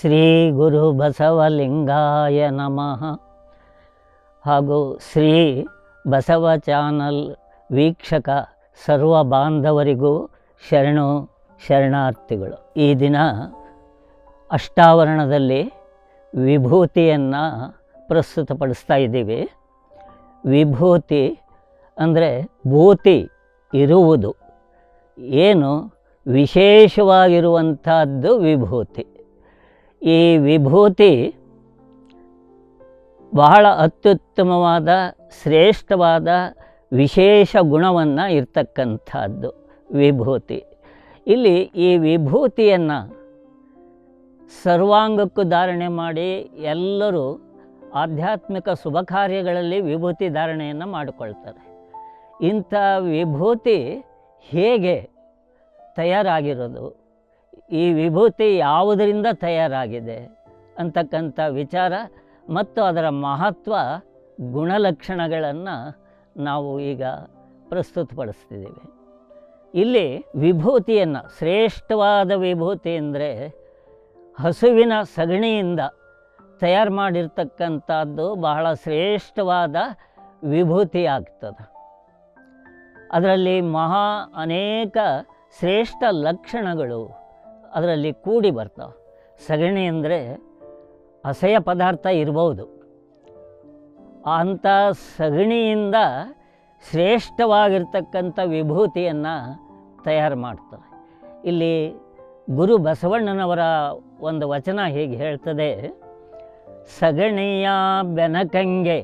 ಶ್ರೀ ಗುರು ಬಸವಲಿಂಗಾಯ ನಮಃ. ಹಾಗೂ ಶ್ರೀ ಬಸವ ಚಾನಲ್ ವೀಕ್ಷಕ ಸರ್ವ ಬಾಂಧವರಿಗೂ ಶರಣು ಶರಣಾರ್ಥಿಗಳು. ಈ ದಿನ ಅಷ್ಟಾವರಣದಲ್ಲಿ ವಿಭೂತಿಯನ್ನು ಪ್ರಸ್ತುತಪಡಿಸ್ತಾ ಇದ್ದೀವಿ. ವಿಭೂತಿ ಅಂದರೆ ಭೂತಿ ಇರುವುದು. ಏನು ವಿಶೇಷವಾಗಿರುವಂಥದ್ದು ವಿಭೂತಿ. ಈ ವಿಭೂತಿ ಬಹಳ ಅತ್ಯುತ್ತಮವಾದ, ಶ್ರೇಷ್ಠವಾದ, ವಿಶೇಷ ಗುಣವನ್ನು ಇರ್ತಕ್ಕಂಥದ್ದು ವಿಭೂತಿ. ಇಲ್ಲಿ ಈ ವಿಭೂತಿಯನ್ನು ಸರ್ವಾಂಗಕ್ಕೂ ಧಾರಣೆ ಮಾಡಿ ಎಲ್ಲರೂ ಆಧ್ಯಾತ್ಮಿಕ ಶುಭ ಕಾರ್ಯಗಳಲ್ಲಿ ವಿಭೂತಿ ಧಾರಣೆಯನ್ನು ಮಾಡಿಕೊಳ್ತಾರೆ. ಇಂಥ ವಿಭೂತಿ ಹೇಗೆ ತಯಾರಾಗಿರೋದು? ಈ ವಿಭೂತಿ ಯಾವುದರಿಂದ ತಯಾರಾಗಿದೆ ಅಂತಕ್ಕಂಥ ವಿಚಾರ ಮತ್ತು ಅದರ ಮಹತ್ವ ಗುಣಲಕ್ಷಣಗಳನ್ನು ನಾವು ಈಗ ಪ್ರಸ್ತುತಪಡಿಸ್ತಿದ್ದೀವಿ. ಇಲ್ಲಿ ವಿಭೂತಿಯನ್ನು ಶ್ರೇಷ್ಠವಾದ ವಿಭೂತಿ ಅಂದರೆ ಹಸುವಿನ ಸಗಣಿಯಿಂದ ತಯಾರು ಮಾಡಿರ್ತಕ್ಕಂಥದ್ದು ಬಹಳ ಶ್ರೇಷ್ಠವಾದ ವಿಭೂತಿ ಆಗ್ತದೆ. ಅದರಲ್ಲಿ ಮಹಾ ಅನೇಕ ಶ್ರೇಷ್ಠ ಲಕ್ಷಣಗಳು ಅದರಲ್ಲಿ ಕೂಡಿ ಬರ್ತಾವೆ. ಸಗಣಿ ಅಂದರೆ ಅಸಹ್ಯ ಪದಾರ್ಥ ಇರಬಹುದು ಅಂಥ ಸಗಣಿಯಿಂದ ಶ್ರೇಷ್ಠವಾಗಿರ್ತಕ್ಕಂಥ ವಿಭೂತಿಯನ್ನು ತಯಾರು ಮಾಡ್ತಾರೆ. ಇಲ್ಲಿ ಗುರು ಬಸವಣ್ಣನವರ ಒಂದು ವಚನ ಹೀಗೆ ಹೇಳ್ತದೆ, ಸಗಣಿಯ ಬೆನಕಂಗೆ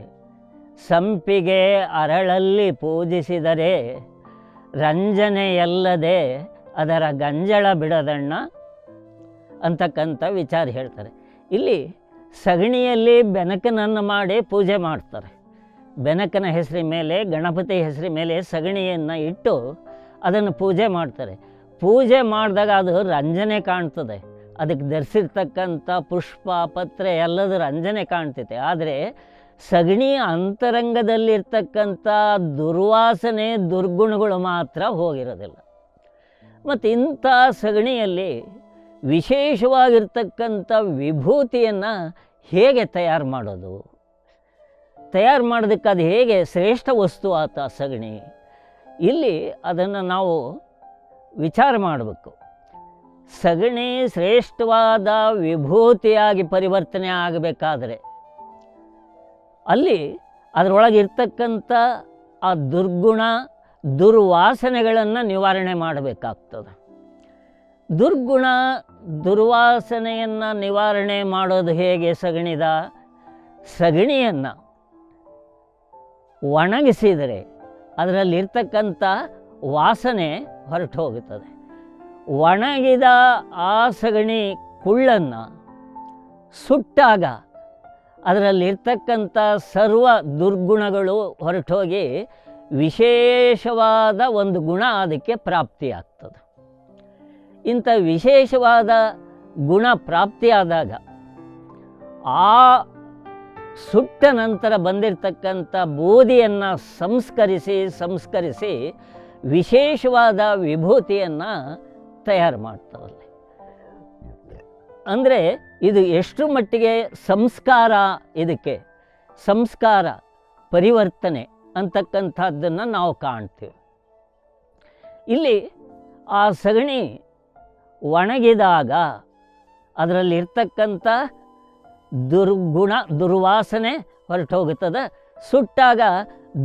ಸಂಪಿಗೆ ಅರಳಲ್ಲಿ ಪೂಜಿಸಿದರೆ ರಂಜನೆಯಲ್ಲದೆ ಅದರ ಗಂಜಳ ಬಿಡದಣ್ಣ ಅಂತಕ್ಕಂಥ ವಿಚಾರ ಹೇಳ್ತಾರೆ. ಇಲ್ಲಿ ಸಗಣಿಯಲ್ಲಿ ಬೆನಕನನ್ನು ಮಾಡಿ ಪೂಜೆ ಮಾಡ್ತಾರೆ. ಬೆನಕನ ಹೆಸರಿ ಮೇಲೆ, ಗಣಪತಿ ಹೆಸರಿ ಮೇಲೆ ಸಗಣಿಯನ್ನು ಇಟ್ಟು ಅದನ್ನು ಪೂಜೆ ಮಾಡ್ತಾರೆ. ಪೂಜೆ ಮಾಡಿದಾಗ ಅದು ರಂಜನೆ ಕಾಣ್ತದೆ. ಅದಕ್ಕೆ ಧರಿಸಿರ್ತಕ್ಕಂಥ ಪುಷ್ಪ, ಪತ್ರೆ ಎಲ್ಲದರ ರಂಜನೆ ಕಾಣ್ತೈತೆ. ಆದರೆ ಸಗಣಿ ಅಂತರಂಗದಲ್ಲಿರ್ತಕ್ಕಂಥ ದುರ್ವಾಸನೆ, ದುರ್ಗುಣಗಳು ಮಾತ್ರ ಹೋಗಿರೋದಿಲ್ಲ. ಮತ್ತು ಇಂಥ ಸಗಣಿಯಲ್ಲಿ ವಿಶೇಷವಾಗಿರ್ತಕ್ಕಂಥ ವಿಭೂತಿಯನ್ನು ಹೇಗೆ ತಯಾರು ಮಾಡೋದು? ತಯಾರು ಮಾಡೋದಕ್ಕೆ ಅದು ಹೇಗೆ ಶ್ರೇಷ್ಠ ವಸ್ತು ಆತ ಸಗಣಿ? ಇಲ್ಲಿ ಅದನ್ನು ನಾವು ವಿಚಾರ ಮಾಡಬೇಕು. ಸಗಣಿ ಶ್ರೇಷ್ಠವಾದ ವಿಭೂತಿಯಾಗಿ ಪರಿವರ್ತನೆ ಆಗಬೇಕಾದರೆ ಅಲ್ಲಿ ಅದರೊಳಗಿರ್ತಕ್ಕಂಥ ಆ ದುರ್ಗುಣ, ದುರ್ವಾಸನೆಗಳನ್ನು ನಿವಾರಣೆ ಮಾಡಬೇಕಾಗ್ತದೆ. ದುರ್ಗುಣ ದುರ್ವಾಸನೆಯನ್ನು ನಿವಾರಣೆ ಮಾಡೋದು ಹೇಗೆ ಸಗಣಿದ? ಸಗಣಿಯನ್ನು ಒಣಗಿಸಿದರೆ ಅದರಲ್ಲಿರ್ತಕ್ಕಂಥ ವಾಸನೆ ಹೊರಟು ಹೋಗುತ್ತದೆ ಒಣಗಿದ ಆ ಸಗಣಿ ಕುಳ್ಳನ್ನು ಸುಟ್ಟಾಗ ಅದರಲ್ಲಿರ್ತಕ್ಕಂಥ ಸರ್ವ ದುರ್ಗುಣಗಳು ಹೊರಟೋಗಿ ವಿಶೇಷವಾದ ಒಂದು ಗುಣ ಅದಕ್ಕೆ ಪ್ರಾಪ್ತಿಯಾಗ್ತದೆ. ಇಂಥ ವಿಶೇಷವಾದ ಗುಣ ಪ್ರಾಪ್ತಿಯಾದಾಗ ಆ ಸುಟ್ಟ ನಂತರ ಬಂದಿರತಕ್ಕಂಥ ಬೋಧಿಯನ್ನು ಸಂಸ್ಕರಿಸಿ ಸಂಸ್ಕರಿಸಿ ವಿಶೇಷವಾದ ವಿಭೂತಿಯನ್ನು ತಯಾರು ಮಾಡ್ತಾವಲ್ಲಿ ಅಂದರೆ ಇದು ಎಷ್ಟು ಮಟ್ಟಿಗೆ ಸಂಸ್ಕಾರ ಇದಕ್ಕೆ? ಸಂಸ್ಕಾರ ಪರಿವರ್ತನೆ ಅಂತಕ್ಕಂಥದ್ದನ್ನು ನಾವು ಕಾಣ್ತೀವಿ. ಇಲ್ಲಿ ಆ ಸಗಣಿ ಒಣಗಿದಾಗ ಅದರಲ್ಲಿರ್ತಕ್ಕಂಥ ದುರ್ಗುಣ ದುರ್ವಾಸನೆ ಹೊರಟೋಗುತ್ತದೆ. ಸುಟ್ಟಾಗ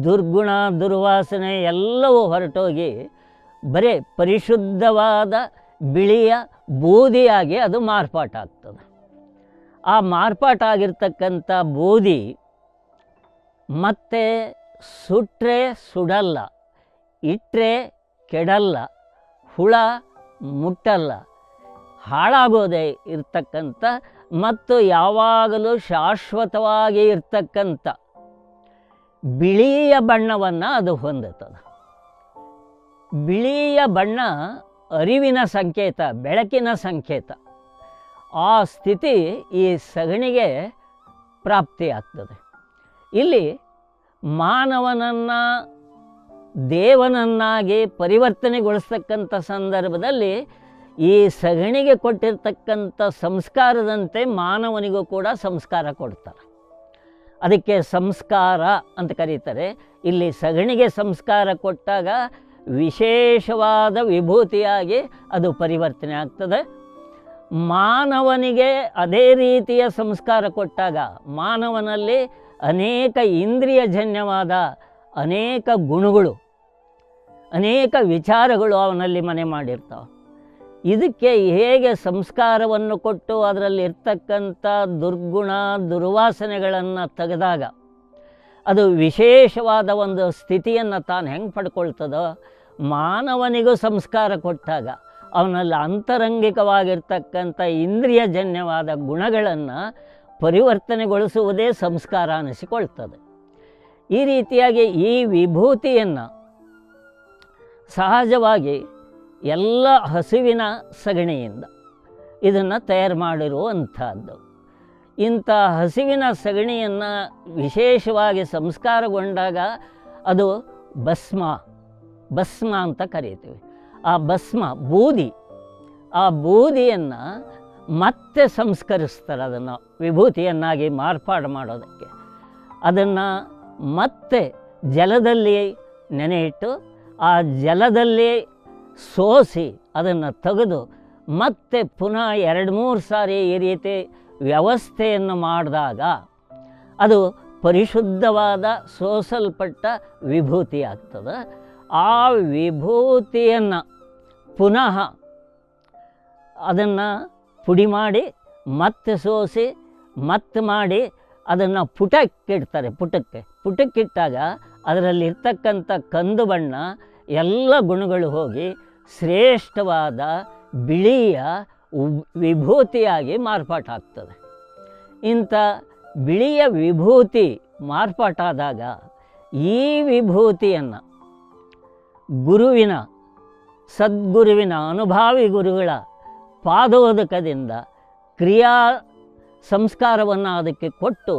ದುರ್ಗುಣ ದುರ್ವಾಸನೆ ಎಲ್ಲವೂ ಹೊರಟೋಗಿ ಬರೀ ಪರಿಶುದ್ಧವಾದ ಬಿಳಿಯ ಬೂದಿಯಾಗಿ ಅದು ಮಾರ್ಪಾಟಾಗ್ತದೆ. ಆ ಮಾರ್ಪಾಟಾಗಿರ್ತಕ್ಕಂಥ ಬೂದಿ ಮತ್ತೆ ಸುಟ್ಟರೆ ಸುಡಲ್ಲ ಇಟ್ಟರೆ ಕೆಡಲ್ಲ, ಹುಳ ಮುಟ್ಟಲ್ಲ. ಹಾಳಾಗೋದೇ ಇರ್ತಕ್ಕಂಥ ಮತ್ತು ಯಾವಾಗಲೂ ಶಾಶ್ವತವಾಗಿ ಇರ್ತಕ್ಕಂಥ ಬಿಳಿಯ ಬಣ್ಣವನ್ನು ಅದು ಹೊಂದುತ್ತದೆ. ಬಿಳಿಯ ಬಣ್ಣ ಅರಿವಿನ ಸಂಕೇತ, ಬೆಳಕಿನ ಸಂಕೇತ. ಆ ಸ್ಥಿತಿ ಈ ಸಗಣಿಗೆ ಪ್ರಾಪ್ತಿಯಾಗ್ತದೆ. ಇಲ್ಲಿ ಮಾನವನನ್ನು ದೇವನನ್ನಾಗಿ ಪರಿವರ್ತನೆಗೊಳಿಸ್ತಕ್ಕಂಥ ಸಂದರ್ಭದಲ್ಲಿ ಈ ಸಗಣಿಗೆ ಕೊಟ್ಟಿರ್ತಕ್ಕಂಥ ಸಂಸ್ಕಾರದಂತೆ ಮಾನವನಿಗೂ ಕೂಡ ಸಂಸ್ಕಾರ ಕೊಡ್ತಾರೆ. ಅದಕ್ಕೆ ಸಂಸ್ಕಾರ ಅಂತ ಕರೀತಾರೆ. ಇಲ್ಲಿ ಸಗಣಿಗೆ ಸಂಸ್ಕಾರ ಕೊಟ್ಟಾಗ ವಿಶೇಷವಾದ ವಿಭೂತಿಯಾಗಿ ಅದು ಪರಿವರ್ತನೆ ಆಗ್ತದೆ. ಮಾನವನಿಗೆ ಅದೇ ರೀತಿಯ ಸಂಸ್ಕಾರ ಕೊಟ್ಟಾಗ ಮಾನವನಲ್ಲಿ ಅನೇಕ ಇಂದ್ರಿಯಜನ್ಯವಾದ ಅನೇಕ ಗುಣಗಳು ಅನೇಕ ವಿಚಾರಗಳು ಅವನಲ್ಲಿ ಮನೆ ಮಾಡಿರ್ತಾವೆ. ಇದಕ್ಕೆ ಹೇಗೆ ಸಂಸ್ಕಾರವನ್ನು ಕೊಟ್ಟು ಅದರಲ್ಲಿ ಇರ್ತಕ್ಕಂಥ ದುರ್ಗುಣ, ದುರ್ವಾಸನೆಗಳನ್ನು ತೆಗೆದಾಗ ಅದು ವಿಶೇಷವಾದ ಒಂದು ಸ್ಥಿತಿಯನ್ನು ತಾನು ಹೆಂಗೆ ಪಡ್ಕೊಳ್ತದೋ ಮಾನವನಿಗೂ ಸಂಸ್ಕಾರ ಕೊಟ್ಟಾಗ ಅವನಲ್ಲಿ ಅಂತರಂಗಿಕವಾಗಿರ್ತಕ್ಕಂಥ ಇಂದ್ರಿಯಜನ್ಯವಾದ ಗುಣಗಳನ್ನು ಪರಿವರ್ತನೆಗೊಳಿಸುವುದೇ ಸಂಸ್ಕಾರ ಅನಿಸಿಕೊಳ್ತದೆ. ಈ ರೀತಿಯಾಗಿ ಈ ವಿಭೂತಿಯನ್ನು ಸಹಜವಾಗಿ ಎಲ್ಲ ಹಸುವಿನ ಸಗಣಿಯಿಂದ ಇದನ್ನು ತಯಾರು ಮಾಡಿರುವಂಥದ್ದು. ಇಂಥ ಹಸುವಿನ ಸಗಣಿಯನ್ನು ವಿಶೇಷವಾಗಿ ಸಂಸ್ಕಾರಗೊಂಡಾಗ ಅದು ಭಸ್ಮ ಭಸ್ಮ ಅಂತ ಕರೀತೀವಿ. ಆ ಭಸ್ಮ, ಬೂದಿ, ಆ ಬೂದಿಯನ್ನು ಮತ್ತೆ ಸಂಸ್ಕರಿಸ್ತಾರೆ ಅದನ್ನು, ವಿಭೂತಿಯನ್ನಾಗಿ ಮಾರ್ಪಾಡು ಮಾಡೋದಕ್ಕೆ. ಅದನ್ನು ಮತ್ತೆ ಜಲದಲ್ಲಿ ನೆನೆಯಿಟ್ಟು ಆ ಜಲದಲ್ಲಿ ಸೋಸಿ ಅದನ್ನು ತೆಗೆದು ಮತ್ತೆ ಪುನಃ ಎರಡು ಮೂರು ಸಾರಿ ಈ ರೀತಿ ವ್ಯವಸ್ಥೆಯನ್ನು ಮಾಡಿದಾಗ ಅದು ಪರಿಶುದ್ಧವಾದ ಸೋಸಲ್ಪಟ್ಟ ವಿಭೂತಿ ಆಗ್ತದೆ ಆ ವಿಭೂತಿಯನ್ನು ಪುನಃ ಅದನ್ನು ಪುಡಿ ಮಾಡಿ ಮತ್ತೆ ಸೋಸಿ ಮತ್ತೆ ಮಾಡಿ ಅದನ್ನು ಪುಟಕ್ಕಿಡ್ತಾರೆ. ಪುಟಕ್ಕೆ, ಪುಟಕ್ಕಿಟ್ಟಾಗ ಅದರಲ್ಲಿ ಇರ್ತಕ್ಕಂಥ ಕಂದು ಬಣ್ಣ ಎಲ್ಲ ಗುಣಗಳು ಹೋಗಿ ಶ್ರೇಷ್ಠವಾದ ಬಿಳಿಯ ವಿಭೂತಿಯಾಗಿ ಮಾರ್ಪಾಟಾಗ್ತದೆ ಇಂಥ ಬಿಳಿಯ ವಿಭೂತಿ ಮಾರ್ಪಾಟಾದಾಗ ಈ ವಿಭೂತಿಯನ್ನು ಗುರುವಿನ ಸದ್ಗುರುವಿನ ಅನುಭಾವಿ ಗುರುಗಳ ಪಾದೋದಕದಿಂದ ಕ್ರಿಯಾ ಸಂಸ್ಕಾರವನ್ನು ಅದಕ್ಕೆ ಕೊಟ್ಟು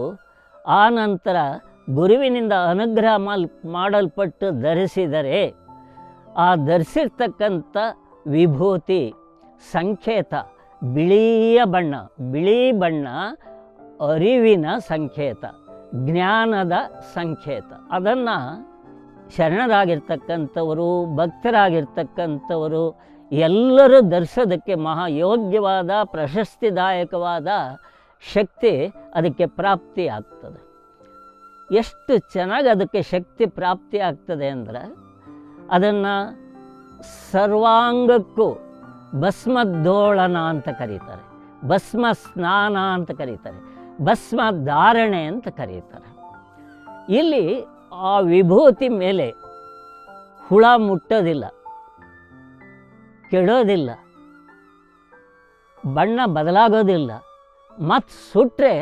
ಆ ನಂತರ ಗುರುವಿನಿಂದ ಅನುಗ್ರಹ ಮಾಲ್ ಮಾಡಲ್ಪಟ್ಟು ಧರಿಸಿದರೆ ಆ ಧರಿಸಿರ್ತಕ್ಕಂಥ ವಿಭೂತಿ, ಸಂಕೇತ, ಬಿಳಿಯ ಬಣ್ಣ, ಬಿಳಿ ಬಣ್ಣ ಅರಿವಿನ ಸಂಕೇತ, ಜ್ಞಾನದ ಸಂಕೇತ. ಅದನ್ನು ಶರಣರಾಗಿರ್ತಕ್ಕಂಥವರು, ಭಕ್ತರಾಗಿರ್ತಕ್ಕಂಥವರು ಎಲ್ಲರೂ ಧರಿಸೋದಕ್ಕೆ ಮಹಾಯೋಗ್ಯವಾದ, ಪ್ರಶಸ್ತಿದಾಯಕವಾದ ಶಕ್ತಿ ಅದಕ್ಕೆ ಪ್ರಾಪ್ತಿ ಆಗ್ತದೆ ಎಷ್ಟು ಚೆನ್ನಾಗಿ ಅದಕ್ಕೆ ಶಕ್ತಿ ಪ್ರಾಪ್ತಿ ಆಗ್ತದೆ ಅಂದರೆ ಅದನ್ನು ಸರ್ವಾಂಗಕ್ಕೂ ಭಸ್ಮದೋಳನ ಅಂತ ಕರೀತಾರೆ. ಭಸ್ಮ ಸ್ನಾನ ಅಂತ ಕರೀತಾರೆ. ಭಸ್ಮ ಧಾರಣೆ ಅಂತ ಕರೀತಾರೆ. ಇಲ್ಲಿ ಆ ವಿಭೂತಿ ಮೇಲೆ ಹುಳ ಮುಟ್ಟೋದಿಲ್ಲ, ಕೆಡೋದಿಲ್ಲ, ಬಣ್ಣ ಬದಲಾಗೋದಿಲ್ಲ, ಮತ್ತು ಸುಟ್ಟರೆ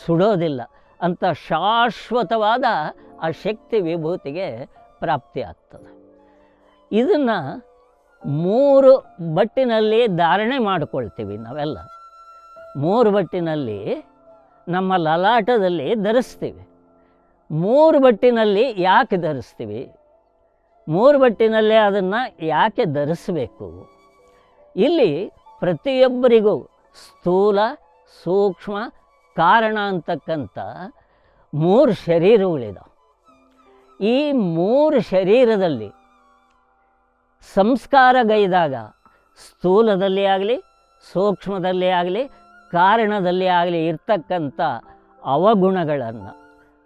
ಸುಡೋದಿಲ್ಲ. ಅಂತ ಶಾಶ್ವತವಾದ ಆ ಶಕ್ತಿ ವಿಭೂತಿಗೆ ಪ್ರಾಪ್ತಿ ಆಗ್ತದೆ. ಇದನ್ನು ಮೂರು ಬಟ್ಟಿನಲ್ಲಿ ಧಾರಣೆ ಮಾಡಿಕೊಳ್ತೀವಿ ನಾವೆಲ್ಲ. ಮೂರು ಬಟ್ಟಿನಲ್ಲಿ ನಮ್ಮ ಲಲಾಟದಲ್ಲಿ ಧರಿಸ್ತೀವಿ. ಮೂರು ಬಟ್ಟಿನಲ್ಲಿ ಯಾಕೆ ಧರಿಸ್ತೀವಿ? ಮೂರು ಬಟ್ಟಿನಲ್ಲಿ ಅದನ್ನು ಯಾಕೆ ಧರಿಸಬೇಕು? ಇಲ್ಲಿ ಪ್ರತಿಯೊಬ್ಬರಿಗೂ ಸ್ಥೂಲ, ಸೂಕ್ಷ್ಮ ಕಾರಣ ಅಂತಕ್ಕಂಥ ಮೂರು ಶರೀರಗಳಿದಾವೆ. ಈ ಮೂರು ಶರೀರದಲ್ಲಿ ಸಂಸ್ಕಾರಗೈದಾಗ ಸ್ಥೂಲದಲ್ಲಿ ಆಗಲಿ, ಸೂಕ್ಷ್ಮದಲ್ಲಿ ಆಗಲಿ, ಕಾರಣದಲ್ಲಿ ಆಗಲಿ ಇರ್ತಕ್ಕಂಥ ಅವಗುಣಗಳನ್ನು,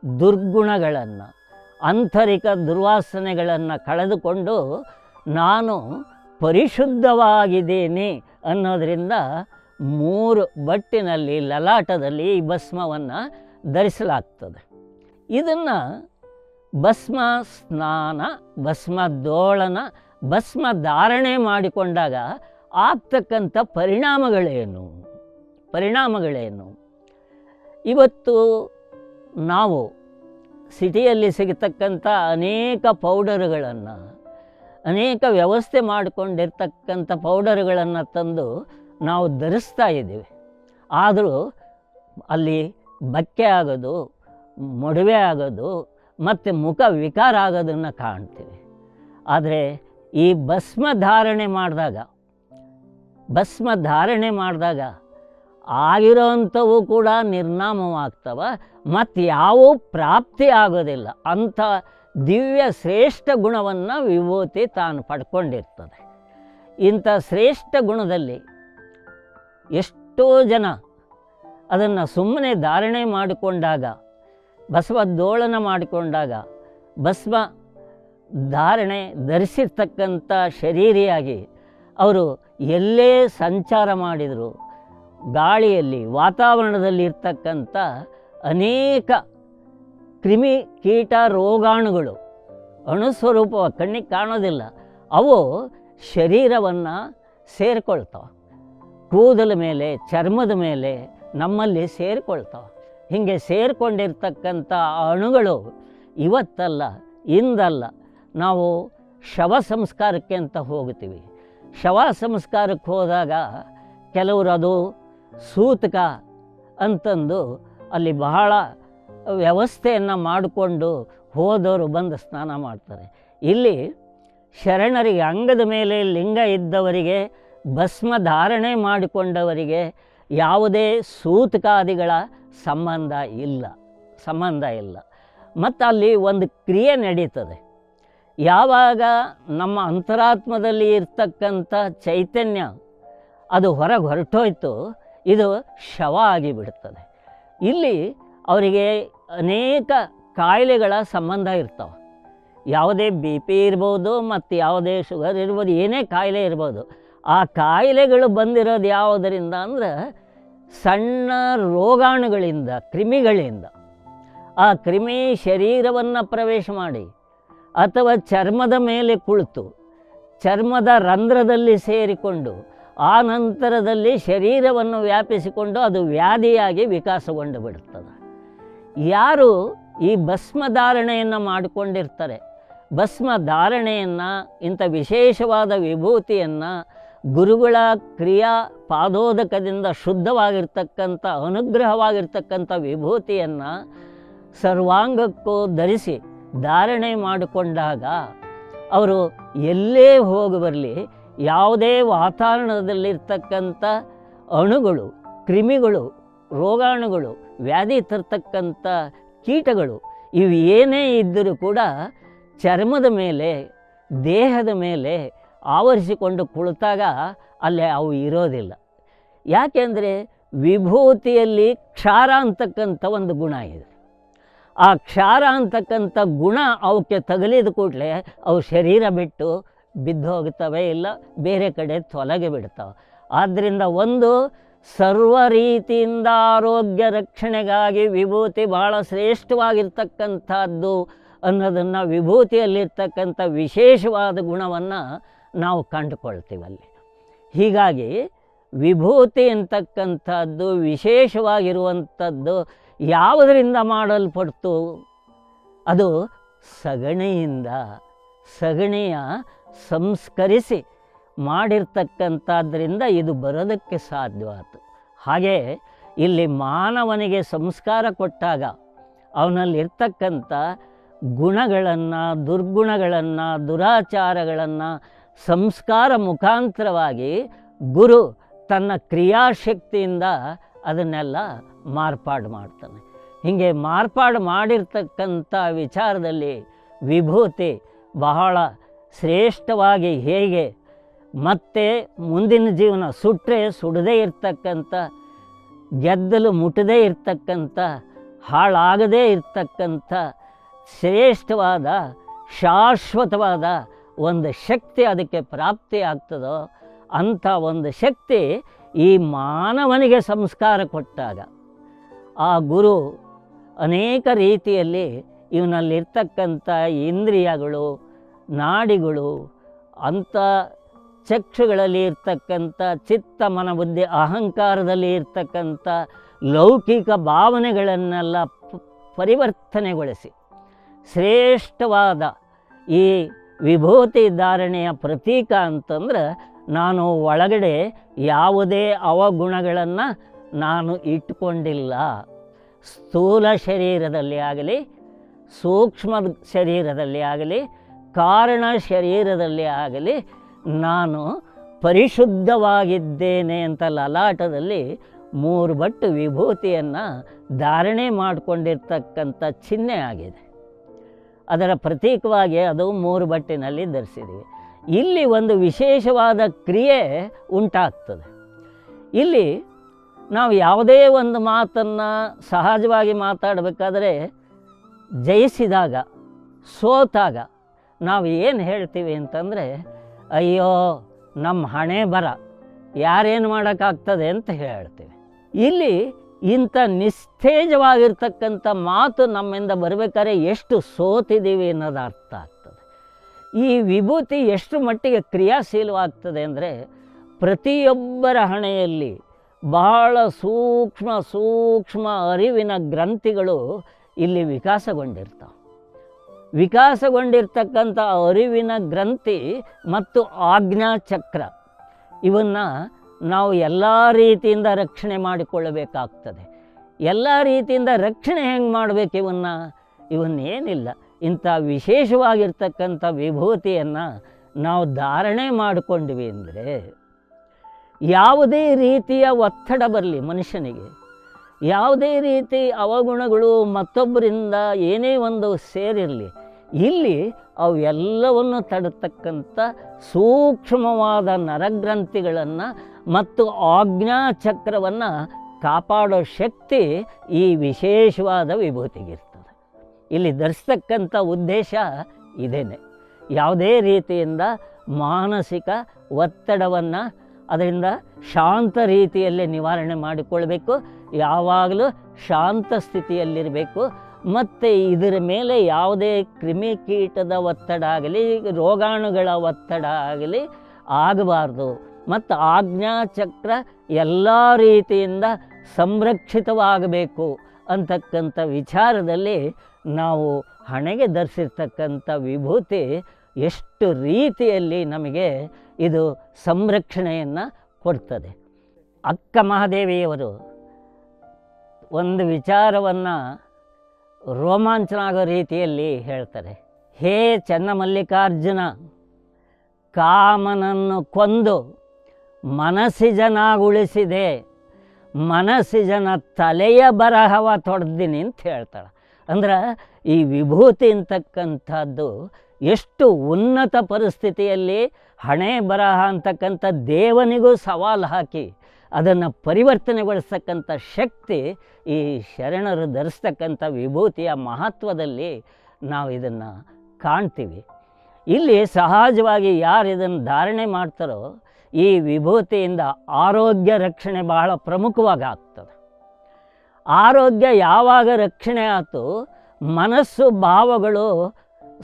ದುರ್ಗುಣಗಳನ್ನು, ಆಂತರಿಕ ದುರ್ವಾಸನೆಗಳನ್ನು ಕಳೆದುಕೊಂಡು ನಾನು ಪರಿಶುದ್ಧವಾಗಿದ್ದೀನಿ ಅನ್ನೋದರಿಂದ ಮೂರು ಬಟ್ಟಿನಲ್ಲಿ ಲಲಾಟದಲ್ಲಿ ಈ ಭಸ್ಮವನ್ನು ಧರಿಸಲಾಗ್ತದೆ. ಇದನ್ನು ಭಸ್ಮ ಸ್ನಾನ, ಭಸ್ಮ ದೋಳನ, ಭಸ್ಮ ಧಾರಣೆ ಮಾಡಿಕೊಂಡಾಗ ಆಗ್ತಕ್ಕಂಥ ಪರಿಣಾಮಗಳೇನು? ಪರಿಣಾಮಗಳೇನು? ಇವತ್ತು ನಾವು ಸಿಟಿಯಲ್ಲಿ ಸಿಗತಕ್ಕಂಥ ಅನೇಕ ಪೌಡರ್ಗಳನ್ನು, ಅನೇಕ ವ್ಯವಸ್ಥೆ ಮಾಡಿಕೊಂಡಿರ್ತಕ್ಕಂಥ ಪೌಡರ್ಗಳನ್ನು ತಂದು ನಾವು ಧರಿಸ್ತಾ ಇದ್ದೀವಿ. ಆದರೂ ಅಲ್ಲಿ ಬಕ್ಕೆ ಆಗೋದು, ಮೊಡವೆ ಆಗೋದು, ಮತ್ತು ಮುಖ ವಿಕಾರ ಆಗೋದನ್ನು ಕಾಣ್ತೀವಿ. ಆದರೆ ಈ ಭಸ್ಮ ಧಾರಣೆ ಮಾಡಿದಾಗ, ಭಸ್ಮ ಧಾರಣೆ ಮಾಡಿದಾಗ ಆಗಿರೋಂಥವು ಕೂಡ ನಿರ್ನಾಮವಾಗ್ತವ ಮತ್ತು ಯಾವೂ ಪ್ರಾಪ್ತಿ ಆಗೋದಿಲ್ಲ. ಅಂಥ ದಿವ್ಯ ಶ್ರೇಷ್ಠ ಗುಣವನ್ನು ವಿಭೂತಿ ತಾನು ಪಡ್ಕೊಂಡಿರ್ತದೆ. ಇಂಥ ಶ್ರೇಷ್ಠ ಗುಣದಲ್ಲಿ ಎಷ್ಟೋ ಜನ ಅದನ್ನು ಸುಮ್ಮನೆ ಧಾರಣೆ ಮಾಡಿಕೊಂಡಾಗ, ಬಸವ ದೋಳನ ಮಾಡಿಕೊಂಡಾಗ, ಬಸವ ಧಾರಣೆ ಧರಿಸಿರ್ತಕ್ಕಂಥ ಶರೀರಿಯಾಗಿ ಅವರು ಎಲ್ಲೇ ಸಂಚಾರ ಮಾಡಿದರು, ಗಾಳಿಯಲ್ಲಿ, ವಾತಾವರಣದಲ್ಲಿ ಇರ್ತಕ್ಕಂಥ ಅನೇಕ ಕ್ರಿಮಿ ಕೀಟ ರೋಗಾಣುಗಳು ಅಣುಸ್ವರೂಪ ಕಣ್ಣಿಗೆ ಕಾಣೋದಿಲ್ಲ, ಅವು ಶರೀರವನ್ನು ಸೇರಿಕೊಳ್ತಾವೆ. ಕೂದಲ ಮೇಲೆ, ಚರ್ಮದ ಮೇಲೆ ನಮ್ಮಲ್ಲಿ ಸೇರಿಕೊಳ್ತಾವೆ. ಹೀಗೆ ಸೇರಿಕೊಂಡಿರ್ತಕ್ಕಂಥ ಅಣುಗಳು ಇವತ್ತಲ್ಲ, ಇಂದಲ್ಲ. ನಾವು ಶವ ಸಂಸ್ಕಾರಕ್ಕೆ ಅಂತ ಹೋಗ್ತೀವಿ ಶವ ಸಂಸ್ಕಾರಕ್ಕೆ ಹೋದಾಗ ಕೆಲವರು ಅದು ಸೂತಕ ಅಂತಂದು ಅಲ್ಲಿ ಬಹಳ ವ್ಯವಸ್ಥೆಯನ್ನು ಮಾಡಿಕೊಂಡು ಹೋದವರು ಬಂದು ಸ್ನಾನ ಮಾಡ್ತಾರೆ. ಇಲ್ಲಿ ಶರಣರಿಗೆ, ಅಂಗದ ಮೇಲೆ ಲಿಂಗ ಇದ್ದವರಿಗೆ ಭಸ್ಮ ಧಾರಣೆ ಮಾಡಿಕೊಂಡವರಿಗೆ ಯಾವುದೇ ಸೂತಕಾದಿಗಳ ಸಂಬಂಧ ಇಲ್ಲ ಸಂಬಂಧ ಇಲ್ಲ. ಮತ್ತು ಅಲ್ಲಿ ಒಂದು ಕ್ರಿಯೆ ನಡೀತದೆ. ಯಾವಾಗ ನಮ್ಮ ಅಂತರಾತ್ಮದಲ್ಲಿ ಇರ್ತಕ್ಕಂಥ ಚೈತನ್ಯ ಅದು ಹೊರಗೆ ಹೊರಟೋಯ್ತು, ಇದು ಶವ ಆಗಿಬಿಡ್ತದೆ. ಇಲ್ಲಿ ಅವರಿಗೆ ಅನೇಕ ಕಾಯಿಲೆಗಳ ಸಂಬಂಧ ಇರ್ತವೆ. ಯಾವುದೇ ಬಿ ಪಿ ಇರ್ಬೋದು, ಮತ್ತು ಯಾವುದೇ ಶುಗರ್ ಇರ್ಬೋದು, ಏನೇ ಕಾಯಿಲೆ ಇರ್ಬೋದು ಆ ಕಾಯಿಲೆಗಳು ಬಂದಿರೋದು ಯಾವುದರಿಂದ ಅಂದ್ರೆ ಸಣ್ಣ ರೋಗಾಣುಗಳಿಂದ, ಕ್ರಿಮಿಗಳಿಂದ. ಆ ಕ್ರಿಮಿ ಶರೀರವನ್ನು ಪ್ರವೇಶ ಮಾಡಿ, ಅಥವಾ ಚರ್ಮದ ಮೇಲೆ ಕುಳಿತು, ಚರ್ಮದ ರಂಧ್ರದಲ್ಲಿ ಸೇರಿಕೊಂಡು, ಆ ನಂತರದಲ್ಲಿ ಶರೀರವನ್ನು ವ್ಯಾಪಿಸಿಕೊಂಡು ಅದು ವ್ಯಾಧಿಯಾಗಿ ವಿಕಾಸಗೊಂಡು ಬಿಡುತ್ತದೆ. ಯಾರು ಈ ಭಸ್ಮ ಧಾರಣೆಯನ್ನು ಮಾಡಿಕೊಂಡಿರ್ತಾರೆ? ಭಸ್ಮ ಧಾರಣೆಯನ್ನು ಇಂಥ ವಿಶೇಷವಾದ ವಿಭೂತಿಯನ್ನು ಗುರುಗಳ ಕ್ರಿಯಾ ಪಾದೋದಕದಿಂದ ಶುದ್ಧವಾಗಿರ್ತಕ್ಕಂಥ ಅನುಗ್ರಹವಾಗಿರ್ತಕ್ಕಂಥ ವಿಭೂತಿಯನ್ನು ಸರ್ವಾಂಗಕ್ಕೂ ಧರಿಸಿ ಧಾರಣೆ ಮಾಡಿಕೊಂಡಾಗ ಅವರು ಎಲ್ಲೇ ಹೋಗಿ ಬರಲಿ, ಯಾವುದೇ ವಾತಾವರಣದಲ್ಲಿರ್ತಕ್ಕಂಥ ಅಣುಗಳು, ಕ್ರಿಮಿಗಳು, ರೋಗಾಣುಗಳು, ವ್ಯಾಧಿ ತರ್ತಕ್ಕಂಥ ಕೀಟಗಳು ಇವು ಏನೇ ಇದ್ದರೂ ಕೂಡ ಚರ್ಮದ ಮೇಲೆ, ದೇಹದ ಮೇಲೆ ಆವರಿಸಿಕೊಂಡು ಕುಳಿತಾಗ ಅಲ್ಲಿ ಅವು ಇರೋದಿಲ್ಲ. ಯಾಕೆಂದರೆ ವಿಭೂತಿಯಲ್ಲಿ ಕ್ಷಾರ ಅಂತಕ್ಕಂಥ ಒಂದು ಗುಣ ಇದೆ. ಆ ಕ್ಷಾರ ಅಂತಕ್ಕಂಥ ಗುಣ ಅವಕ್ಕೆ ತಗಲಿದ ಕೂಡಲೇ ಅವು ಶರೀರ ಬಿಟ್ಟು ಬಿದ್ದು ಹೋಗ್ತವೆ ಇಲ್ಲ ಬೇರೆ ಕಡೆ ತೊಲಗಿ ಬಿಡ್ತಾವೆ. ಆದ್ದರಿಂದ ಒಂದು ಸರ್ವ ರೀತಿಯಿಂದ ಆರೋಗ್ಯ ರಕ್ಷಣೆಗಾಗಿ ವಿಭೂತಿ ಭಾಳ ಶ್ರೇಷ್ಠವಾಗಿರ್ತಕ್ಕಂಥದ್ದು ಅನ್ನೋದನ್ನು ವಿಭೂತಿಯಲ್ಲಿರ್ತಕ್ಕಂಥ ವಿಶೇಷವಾದ ಗುಣವನ್ನು ನಾವು ಕಂಡುಕೊಳ್ತೀವಲ್ಲಿ. ಹೀಗಾಗಿ ವಿಭೂತಿ ಅಂತಕ್ಕಂಥದ್ದು ವಿಶೇಷವಾಗಿರುವಂಥದ್ದು ಯಾವುದರಿಂದ ಮಾಡಲ್ಪಡ್ತು? ಅದು ಸಗಣಿಯಿಂದ, ಸಗಣಿಯ ಸಂಸ್ಕರಿಸಿ ಮಾಡಿರ್ತಕ್ಕಂಥದ್ದರಿಂದ ಇದು ಬರೋದಕ್ಕೆ ಸಾಧ್ಯವಾಯಿತು. ಹಾಗೆ ಇಲ್ಲಿ ಮಾನವನಿಗೆ ಸಂಸ್ಕಾರ ಕೊಟ್ಟಾಗ ಅವನಲ್ಲಿರ್ತಕ್ಕಂಥ ಗುಣಗಳನ್ನು, ದುರ್ಗುಣಗಳನ್ನು, ದುರಾಚಾರಗಳನ್ನು ಸಂಸ್ಕಾರ ಮುಖಾಂತರವಾಗಿ ಗುರು ತನ್ನ ಕ್ರಿಯಾಶಕ್ತಿಯಿಂದ ಅದನ್ನೆಲ್ಲ ಮಾರ್ಪಾಡು ಮಾಡ್ತಾನೆ. ಹೀಗೆ ಮಾರ್ಪಾಡು ಮಾಡಿರ್ತಕ್ಕಂಥ ವಿಚಾರದಲ್ಲಿ ವಿಭೂತಿ ಬಹಳ ಶ್ರೇಷ್ಠವಾಗಿ ಹೇಗೆ ಮತ್ತೆ ಮುಂದಿನ ಜೀವನ ಸುಟ್ಟರೆ ಸುಡದೇ ಇರ್ತಕ್ಕಂಥ, ಗೆದ್ದಲು ಮುಟ್ಟದೇ ಇರ್ತಕ್ಕಂಥ, ಹಾಳಾಗದೇ ಇರ್ತಕ್ಕಂಥ ಶ್ರೇಷ್ಠವಾದ, ಶಾಶ್ವತವಾದ ಒಂದು ಶಕ್ತಿ ಅದಕ್ಕೆ ಪ್ರಾಪ್ತಿ ಆಗ್ತದೋ ಅಂಥ ಒಂದು ಶಕ್ತಿ ಈ ಮಾನವನಿಗೆ ಸಂಸ್ಕಾರ ಕೊಟ್ಟಾಗ ಆ ಗುರು ಅನೇಕ ರೀತಿಯಲ್ಲಿ ಇವನಲ್ಲಿರ್ತಕ್ಕಂಥ ಇಂದ್ರಿಯಗಳು, ನಾಡಿಗಳು, ಅಂಥ ಚಕ್ಷುಗಳಲ್ಲಿ ಇರ್ತಕ್ಕಂಥ ಚಿತ್ತ ಮನ ಬುದ್ಧಿ ಅಹಂಕಾರದಲ್ಲಿ ಇರ್ತಕ್ಕಂಥ ಲೌಕಿಕ ಭಾವನೆಗಳನ್ನೆಲ್ಲ ಪರಿವರ್ತನೆಗೊಳಿಸಿ ಶ್ರೇಷ್ಠವಾದ ಈ ವಿಭೂತಿ ಧಾರಣೆಯ ಪ್ರತೀಕ ಅಂತಂದ್ರೆ ನಾನು ಒಳಗಡೆ ಯಾವುದೇ ಅವಗುಣಗಳನ್ನು ನಾನು ಇಟ್ಕೊಂಡಿಲ್ಲ. ಸ್ಥೂಲ ಶರೀರದಲ್ಲಿ ಆಗಲಿ, ಸೂಕ್ಷ್ಮ ಶರೀರದಲ್ಲಿ ಆಗಲಿ, ಕಾರಣ ಶರೀರದಲ್ಲಿ ಆಗಲಿ ನಾನು ಪರಿಶುದ್ಧವಾಗಿದ್ದೇನೆ ಅಂತ ಲಲಾಟದಲ್ಲಿ ಮೂರು ಬಟ್ಟು ವಿಭೂತಿಯನ್ನು ಧಾರಣೆ ಮಾಡಿಕೊಂಡಿರ್ತಕ್ಕಂಥ ಚಿಹ್ನೆ ಆಗಿದೆ. ಅದರ ಪ್ರತೀಕವಾಗಿ ಅದು ಮೂರು ಬಟ್ಟಿನಲ್ಲಿ ಧರಿಸಿದ್ದೀವಿ ಇಲ್ಲಿ ಒಂದು ವಿಶೇಷವಾದ ಕ್ರಿಯೆ ಉಂಟಾಗ್ತದೆ. ಇಲ್ಲಿ ನಾವು ಯಾವುದೇ ಒಂದು ಮಾತನ್ನು ಸಹಜವಾಗಿ ಮಾತಾಡಬೇಕಾದ್ರೆ ಜಯಿಸಿದಾಗ, ಸೋತಾಗ ನಾವು ಏನು ಹೇಳ್ತೀವಿ ಅಂತಂದರೆ, ಅಯ್ಯೋ, ನಮ್ಮ ಹಣೆ ಬರ, ಯಾರೇನು ಮಾಡೋಕ್ಕಾಗ್ತದೆ ಅಂತ ಹೇಳ್ತೀವಿ. ಇಲ್ಲಿ ಇಂಥ ನಿಸ್ತೇಜವಾಗಿರ್ತಕ್ಕಂಥ ಮಾತು ನಮ್ಮಿಂದ ಬರಬೇಕಾದ್ರೆ ಎಷ್ಟು ಸೋತಿದ್ದೀವಿ ಅನ್ನೋದು ಅರ್ಥ ಆಗ್ತದೆ. ಈ ವಿಭೂತಿ ಎಷ್ಟು ಮಟ್ಟಿಗೆ ಕ್ರಿಯಾಶೀಲವಾಗ್ತದೆ ಅಂದರೆ ಪ್ರತಿಯೊಬ್ಬರ ಹಣೆಯಲ್ಲಿ ಬಹಳ ಸೂಕ್ಷ್ಮ ಸೂಕ್ಷ್ಮ ಅರಿವಿನ ಗ್ರಂಥಿಗಳು ಇಲ್ಲಿ ವಿಕಾಸಗೊಂಡಿರ್ತಾವೆ. ವಿಕಾಸಗೊಂಡಿರ್ತಕ್ಕಂಥ ಅರಿವಿನ ಗ್ರಂಥಿ ಮತ್ತು ಆಜ್ಞಾಚಕ್ರ, ಇವನ್ನು ನಾವು ಎಲ್ಲ ರೀತಿಯಿಂದ ರಕ್ಷಣೆ ಮಾಡಿಕೊಳ್ಳಬೇಕಾಗ್ತದೆ. ಎಲ್ಲ ರೀತಿಯಿಂದ ರಕ್ಷಣೆ ಹೆಂಗೆ ಮಾಡಬೇಕು ಇವನ್ನ? ಇವನ್ನೇನಿಲ್ಲ. ಇಂಥ ವಿಶೇಷವಾಗಿರ್ತಕ್ಕಂಥ ವಿಭೂತಿಯನ್ನು ನಾವು ಧಾರಣೆ ಮಾಡಿಕೊಂಡ್ವಿ ಅಂದರೆ ಯಾವುದೇ ರೀತಿಯ ಒತ್ತಡ ಬರಲಿ ಮನುಷ್ಯನಿಗೆ. ಯಾವುದೇ ರೀತಿ ಅವಗುಣಗಳು ಮತ್ತೊಬ್ಬರಿಂದ ಏನೇ ಒಂದು ಸೇರಿರಲಿ, ಇಲ್ಲಿ ಅವೆಲ್ಲವನ್ನು ತಡತಕ್ಕಂಥ ಸೂಕ್ಷ್ಮವಾದ ನರಗ್ರಂಥಿಗಳನ್ನು ಮತ್ತು ಆಜ್ಞಾಚಕ್ರವನ್ನು ಕಾಪಾಡೋ ಶಕ್ತಿ ಈ ವಿಶೇಷವಾದ ವಿಭೂತಿಗಿರ್ತದೆ. ಇಲ್ಲಿ ಧರಿಸ್ತಕ್ಕಂಥ ಉದ್ದೇಶ ಇದೇನೆ. ಯಾವುದೇ ರೀತಿಯಿಂದ ಮಾನಸಿಕ ಒತ್ತಡವನ್ನು ಅದರಿಂದ ಶಾಂತ ರೀತಿಯಲ್ಲಿ ನಿವಾರಣೆ ಮಾಡಿಕೊಳ್ಬೇಕು. ಯಾವಾಗಲೂ ಶಾಂತ ಸ್ಥಿತಿಯಲ್ಲಿರಬೇಕು. ಮತ್ತು ಇದರ ಮೇಲೆ ಯಾವುದೇ ಕ್ರಿಮಿಕೀಟದ ಒತ್ತಡ ಆಗಲಿ, ರೋಗಾಣುಗಳ ಒತ್ತಡ ಆಗಲಿ ಆಗಬಾರ್ದು. ಮತ್ತು ಆಜ್ಞಾಚಕ್ರ ಎಲ್ಲ ರೀತಿಯಿಂದ ಸಂರಕ್ಷಿತವಾಗಬೇಕು ಅಂತಕ್ಕಂಥ ವಿಚಾರದಲ್ಲಿ ನಾವು ಹಣೆಗೆ ಧರಿಸಿರ್ತಕ್ಕಂಥ ವಿಭೂತಿ ಎಷ್ಟು ರೀತಿಯಲ್ಲಿ ನಮಗೆ ಇದು ಸಂರಕ್ಷಣೆಯನ್ನು ಕೊಡ್ತದೆ. ಅಕ್ಕ ಮಹಾದೇವಿಯವರು ಒಂದು ವಿಚಾರವನ್ನು ರೋಮಾಂಚನ ಆಗೋ ರೀತಿಯಲ್ಲಿ ಹೇಳ್ತಾರೆ. ಹೇ ಚನ್ನಮಲ್ಲಿಕಾರ್ಜುನ, ಕಾಮನನ್ನು ಕೊಂದು ಮನಸ್ಸಿಜನಾಗುಳಿಸಿದೆ ಮನಸ್ಸಿಜನ ತಲೆಯ ಬರಹವ ತೊಡೆದಿನಿ ಅಂತ ಹೇಳ್ತಾಳೆ. ಅಂದ್ರೆ ಈ ವಿಭೂತಿ ಅಂತಕ್ಕಂಥದ್ದು ಎಷ್ಟು ಉನ್ನತ ಪರಿಸ್ಥಿತಿಯಲ್ಲಿ ಹಣೆ ಬರಹ ಅಂತಕ್ಕಂಥ ದೇವನಿಗೂ ಸವಾಲು ಹಾಕಿ ಅದನ್ನು ಪರಿವರ್ತನೆಗೊಳಿಸ್ತಕ್ಕಂಥ ಶಕ್ತಿ ಈ ಶರಣರು ಧರಿಸ್ತಕ್ಕಂಥ ವಿಭೂತಿಯ ಮಹತ್ವದಲ್ಲಿ ನಾವು ಇದನ್ನು ಕಾಣ್ತೀವಿ. ಇಲ್ಲಿ ಸಹಜವಾಗಿ ಯಾರು ಇದನ್ನು ಧಾರಣೆ ಮಾಡ್ತಾರೋ ಈ ವಿಭೂತಿಯಿಂದ ಆರೋಗ್ಯ ರಕ್ಷಣೆ ಬಹಳ ಪ್ರಮುಖವಾಗಿ ಆಗ್ತದೆ ಆರೋಗ್ಯ ಯಾವಾಗ ರಕ್ಷಣೆ ಆಯಿತು ಮನಸ್ಸು ಭಾವಗಳು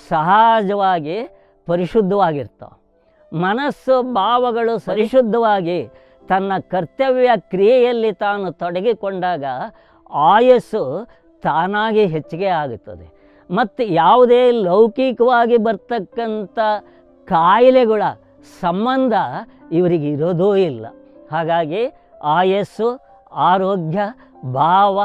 ಸಹಜವಾಗಿ ಪರಿಶುದ್ಧವಾಗಿರ್ತವೆ. ಮನಸ್ಸು ಭಾವಗಳು ಪರಿಶುದ್ಧವಾಗಿ ತನ್ನ ಕರ್ತವ್ಯ ಕ್ರಿಯೆಯಲ್ಲಿ ತಾನು ತೊಡಗಿಕೊಂಡಾಗ ಆಯಸ್ಸು ತಾನಾಗಿ ಹೆಚ್ಚಿಗೆ ಆಗುತ್ತದೆ. ಮತ್ತು ಯಾವುದೇ ಲೌಕಿಕವಾಗಿ ಬರ್ತಕ್ಕಂಥ ಕಾಯಿಲೆಗಳ ಸಂಬಂಧ ಇವರಿಗೆ ಇರೋದೂ ಇಲ್ಲ. ಹಾಗಾಗಿ ಆಯಸ್ಸು, ಆರೋಗ್ಯ, ಭಾವ,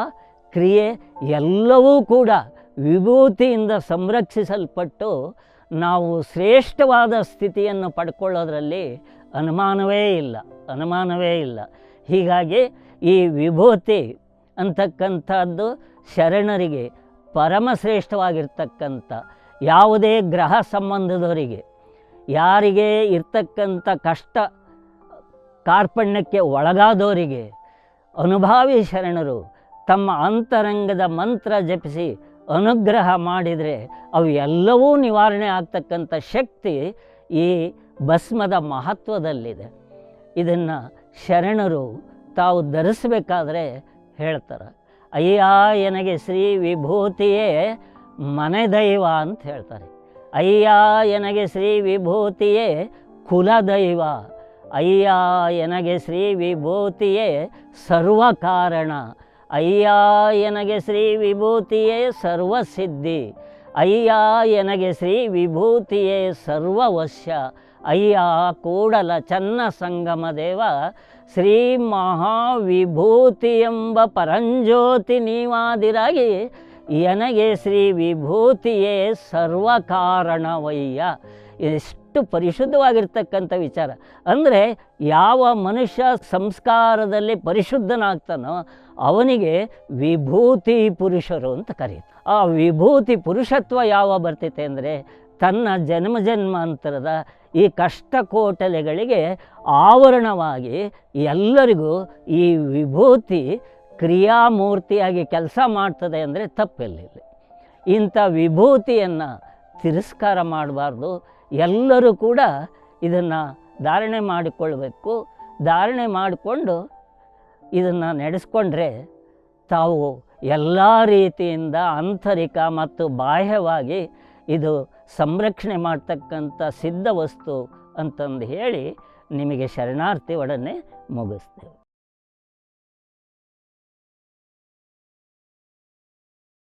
ಕ್ರಿಯೆ ಎಲ್ಲವೂ ಕೂಡ ವಿಭೂತಿಯಿಂದ ಸಂರಕ್ಷಿಸಲ್ಪಟ್ಟು ನಾವು ಶ್ರೇಷ್ಠವಾದ ಸ್ಥಿತಿಯನ್ನು ಪಡ್ಕೊಳ್ಳೋದ್ರಲ್ಲಿ ಅನುಮಾನವೇ ಇಲ್ಲ ಅನುಮಾನವೇ ಇಲ್ಲ. ಹೀಗಾಗಿ ಈ ವಿಭೂತಿ ಅಂತಕ್ಕಂಥದ್ದು ಶರಣರಿಗೆ ಪರಮಶ್ರೇಷ್ಠವಾಗಿರ್ತಕ್ಕಂಥ ಯಾವುದೇ ಗ್ರಹ ಸಂಬಂಧದವರಿಗೆ ಯಾರಿಗೆ ಇರ್ತಕ್ಕಂಥ ಕಷ್ಟ ಕಾರ್ಪಣ್ಯಕ್ಕೆ ಒಳಗಾದವರಿಗೆ ಅನುಭಾವಿ ಶರಣರು ತಮ್ಮ ಅಂತರಂಗದ ಮಂತ್ರ ಜಪಿಸಿ ಅನುಗ್ರಹ ಮಾಡಿದರೆ ಅವು ಎಲ್ಲವೂ ನಿವಾರಣೆ ಆಗ್ತಕ್ಕಂಥ ಶಕ್ತಿ ಈ ಭಸ್ಮದ ಮಹತ್ವದಲ್ಲಿದೆ. ಇದನ್ನು ಶರಣರು ತಾವು ಧರಿಸಬೇಕಾದ್ರೆ ಹೇಳ್ತಾರೆ. ಅಯ್ಯ ಎನಗೆ ಶ್ರೀ ವಿಭೂತಿಯೇ ಮನೆದೈವ ಅಂತ ಹೇಳ್ತಾರೆ. ಅಯ್ಯ ಎನಗೆ ಶ್ರೀ ವಿಭೂತಿಯೇ ಕುಲದೈವ. ಅಯ್ಯ ಎನಗೆ ಶ್ರೀ ವಿಭೂತಿಯೇ ಸರ್ವಕಾರಣ. ಅಯ್ಯ ಎನಗೆ ಶ್ರೀ ವಿಭೂತಿಯೇ ಸರ್ವಸಿದ್ಧಿ. ಅಯ್ಯ ಎನಗೆ ಶ್ರೀ ವಿಭೂತಿಯೇ ಸರ್ವವಶ್ಯ. ಅಯ್ಯ ಕೂಡಲ ಚನ್ನ ಸಂಗಮ ದೇವ. ಶ್ರೀ ಮಹಾವಿಭೂತಿ ಎಂಬ ಪರಂಜ್ಯೋತಿ ನೀವಾದಿರಾಗಿ ಎನಗೆ ಶ್ರೀ ವಿಭೂತಿಯೇ ಸರ್ವ ಕಾರಣವಯ್ಯ ಎಷ್ಟು ಪರಿಶುದ್ಧವಾಗಿರ್ತಕ್ಕಂಥ ವಿಚಾರ. ಅಂದರೆ ಯಾವ ಮನುಷ್ಯ ಸಂಸ್ಕಾರದಲ್ಲಿ ಪರಿಶುದ್ಧನಾಗ್ತಾನೋ ಅವನಿಗೆ ವಿಭೂತಿ ಪುರುಷರು ಅಂತ ಕರೀತ ಆ ವಿಭೂತಿ ಪುರುಷತ್ವ ಯಾವ ಬರ್ತೈತೆ ಅಂದರೆ ತನ್ನ ಜನ್ಮ ಜನ್ಮಾಂತರದ ಈ ಕಷ್ಟ ಕೋಟಲೆಗಳಿಗೆ ಆವರಣವಾಗಿ ಎಲ್ಲರಿಗೂ ಈ ವಿಭೂತಿ ಕ್ರಿಯಾಮೂರ್ತಿಯಾಗಿ ಕೆಲಸ ಮಾಡ್ತದೆ ಅಂದರೆ ತಪ್ಪೆಲ್ಲಿಲ್ಲ ಇಂಥ ವಿಭೂತಿಯನ್ನು ತಿರಸ್ಕಾರ ಮಾಡಬಾರ್ದು. ಎಲ್ಲರೂ ಕೂಡ ಇದನ್ನು ಧಾರಣೆ ಮಾಡಿಕೊಳ್ಬೇಕು. ಧಾರಣೆ ಮಾಡಿಕೊಂಡು ಇದನ್ನು ನಡೆಸ್ಕೊಂಡ್ರೆ ತಾವು ಎಲ್ಲ ರೀತಿಯಿಂದ ಆಂತರಿಕ ಮತ್ತು ಬಾಹ್ಯವಾಗಿ ಇದು ಸಂರಕ್ಷಣೆ ಮಾಡ್ತಕ್ಕಂಥ ಸಿದ್ಧ ವಸ್ತು ಅಂತಂದು ಹೇಳಿ ನಿಮಗೆ ಶರಣಾರ್ಥಿ ಒಡನೆ ಮುಗಿಸ್ತೇವೆ.